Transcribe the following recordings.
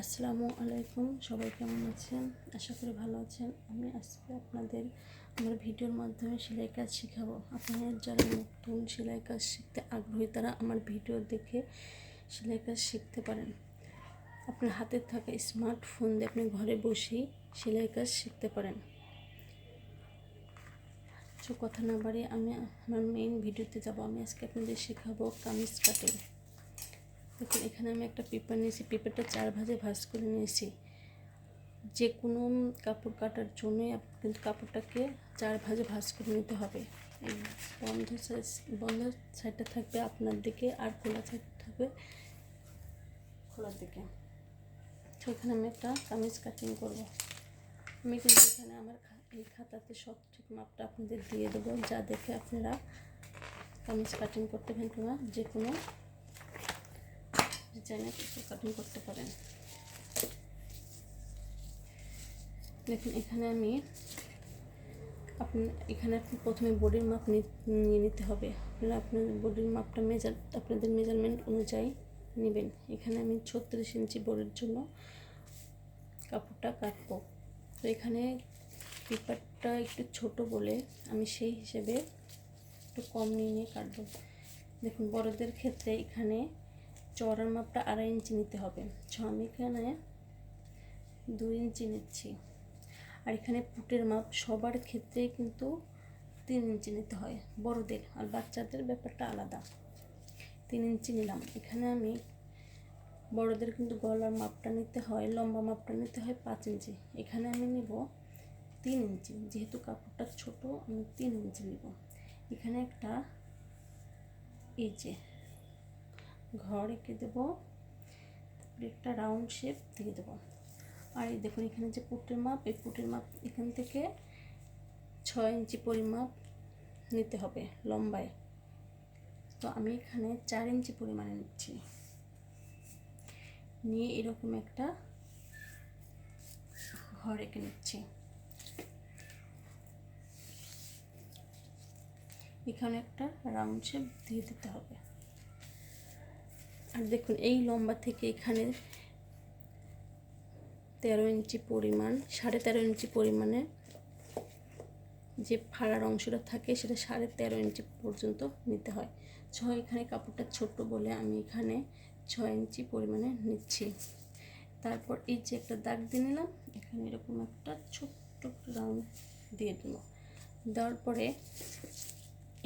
আসসালামু আলাইকুম, সবাই কেমন আছেন? আশা করি ভালো আছেন। আমি আজকে আপনাদের, আমার ভিডিওর মাধ্যমে সেলাই কাজ শেখাবো। আপনারা যারা নতুন সেলাই কাজ শিখতে আগ্রহী, তারা আমার ভিডিও দেখে সেলাই কাজ শিখতে পারেন। আপনার হাতে থাকা স্মার্টফোন দিয়ে আপনি ঘরে বসেই সেলাই কাজ শিখতে পারেন। তো কথা না বাড়িয়ে আমি, আমার মেইন ভিডিওতে যাব। আমি আজকে আপনাদের শেখাবো কামিজ কাটিং। দেখুন, এখানে আমি একটা পেপার নিয়েছি। পেপারটা চার ভাজে ভাজ করে নিয়েছি। যে কোনো কাপড় কাটার জন্যই কিন্তু কাপড়টাকে চার ভাজে ভাজ করে নিতে হবে। বন্ধ সাইজ বন্ধ সাইডটা থাকবে আপনার দিকে আর খোলা সাইড থাকবে খোলার দিকে। তো এখানে আমি একটা কামিজ কাটিং করব। আমি কিন্তু এখানে আমার এই খাতাতে সব ঠিক মাপটা আপনাদের দিয়ে দেবো। যা দেখে আপনারা কামিজ কাটিং করতে পারেন কিংবা যে কোনো ডিজাইনে কিছু কাটিং করতে পারেন। দেখুন, এখানে আমি আপনি, এখানে আপনি প্রথমে বডির মাপ নিয়ে নিতে হবে। আপনারা আপনার বডির মাপটা মেজার আপনাদের মেজারমেন্ট অনুযায়ী নেবেন। এখানে আমি ছত্রিশ ইঞ্চি বডির জন্য কাপড়টা কাটবো। তো এখানে পেপারটা একটু ছোট বলে আমি সেই হিসেবে একটু কম নিয়ে নিয়ে কাটবো। দেখুন, বড়দের ক্ষেত্রে এখানে চওড়ার মাপটা আড়াই ইঞ্চি নিতে হবে। ছ, আমি এখানে দুই ইঞ্চি নিচ্ছি। আর এখানে পুটের মাপ সবার ক্ষেত্রে কিন্তু তিন ইঞ্চি নিতে হয়, বড়দের। আর বাচ্চাদের ব্যাপারটা আলাদা। তিন ইঞ্চি নিলাম। এখানে আমি বড়দের কিন্তু গলার মাপটা নিতে হয়, লম্বা মাপটা নিতে হয় পাঁচ ইঞ্চি। এখানে আমি নিব তিন ইঞ্চি। যেহেতু কাপড়টা ছোট, আমি তিন ইঞ্চি নিব। এখানে একটা এই যে ঘর এঁকে দেবো, তারপরে একটা রাউন্ড শেপ দিয়ে দেবো। আর এই দেখুন, এখানে যে পুটের মাপ, এই পুটের মাপ এখান থেকে ছয় ইঞ্চি পরিমাপ নিতে হবে লম্বায়। তো আমি এখানে চার ইঞ্চি পরিমাণে নিচ্ছি। নিয়ে এরকম একটা ঘর এঁকে নিচ্ছি। এখানে একটা রাউন্ড শেপ দিয়ে দিতে হবে। আর দেখুন, এই লম্বা থেকে এখানে তেরো ইঞ্চি পরিমাণ, সাড়ে তেরো ইঞ্চি পরিমাণে যে ফাড়ার অংশটা থাকে, সেটা সাড়ে তেরো ইঞ্চি পর্যন্ত নিতে হয়। ছয় এখানে কাপড়টা ছোট বলে আমি এখানে ছয় ইঞ্চি পরিমাণে নিচ্ছি। তারপর এই যে একটা দাগ দিয়ে নিলাম, এখানে এরকম একটা ছোট্ট রাউন্ড দিয়ে দেবো। দেওয়ার পরে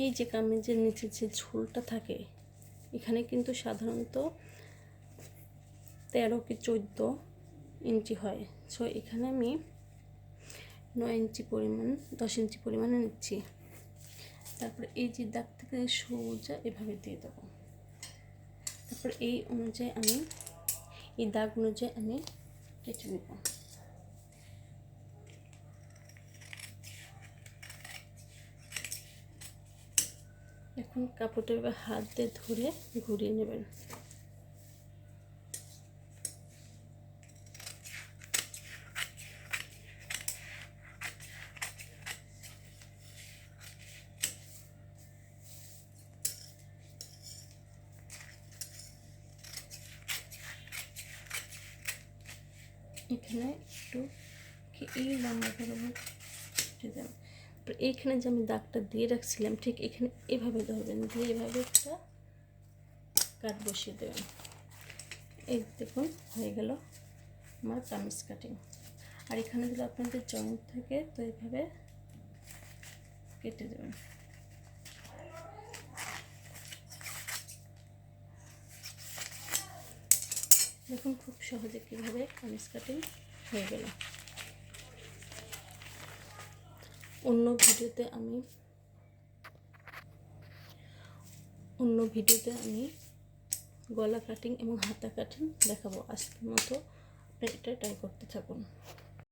এই যে কামিজের নিচে যে ঝোলটা থাকে এখানে কিন্তু সাধারণত তেরো কি চোদ্দ ইঞ্চি হয়। সো এখানে আমি নয় ইঞ্চি পরিমাণ, দশ ইঞ্চি পরিমাণে নিচ্ছি। তারপরে এই যে দাগ থেকে সোজা এভাবে দিয়ে দেবো। তারপর এই অনুযায়ী আমি, এই দাগ অনুযায়ী আমি কেটে নেব। এখন কাপড়টা এবার হাত দিয়ে ধরে ঘুরিয়ে নেবেন। এখানে একটু এই লম্বা বরাবর দেবেন তারপর এইখানে যে আমি দাগটা দিয়ে রাখছিলাম, ঠিক এখানে এভাবে ধরবেন, দিয়ে এভাবে একটা কাট বসিয়ে দেবেন। এই দেখুন, হয়ে গেল আমার কামিজ কাটিং। আর এখানে যদি আপনাদের জয়েন্ট থাকে, তো এইভাবে কেটে দেবেন। দেখুন খুব সহজে কীভাবে কামিজ কাটিং হয়ে গেল। অন্য ভিডিওতে আমি অন্য ভিডিওতে আমি গলা কাটিং এবং হাতা কাটিং দেখাবো। আজকের মতো আপনি এটা ট্রাই করতে থাকুন।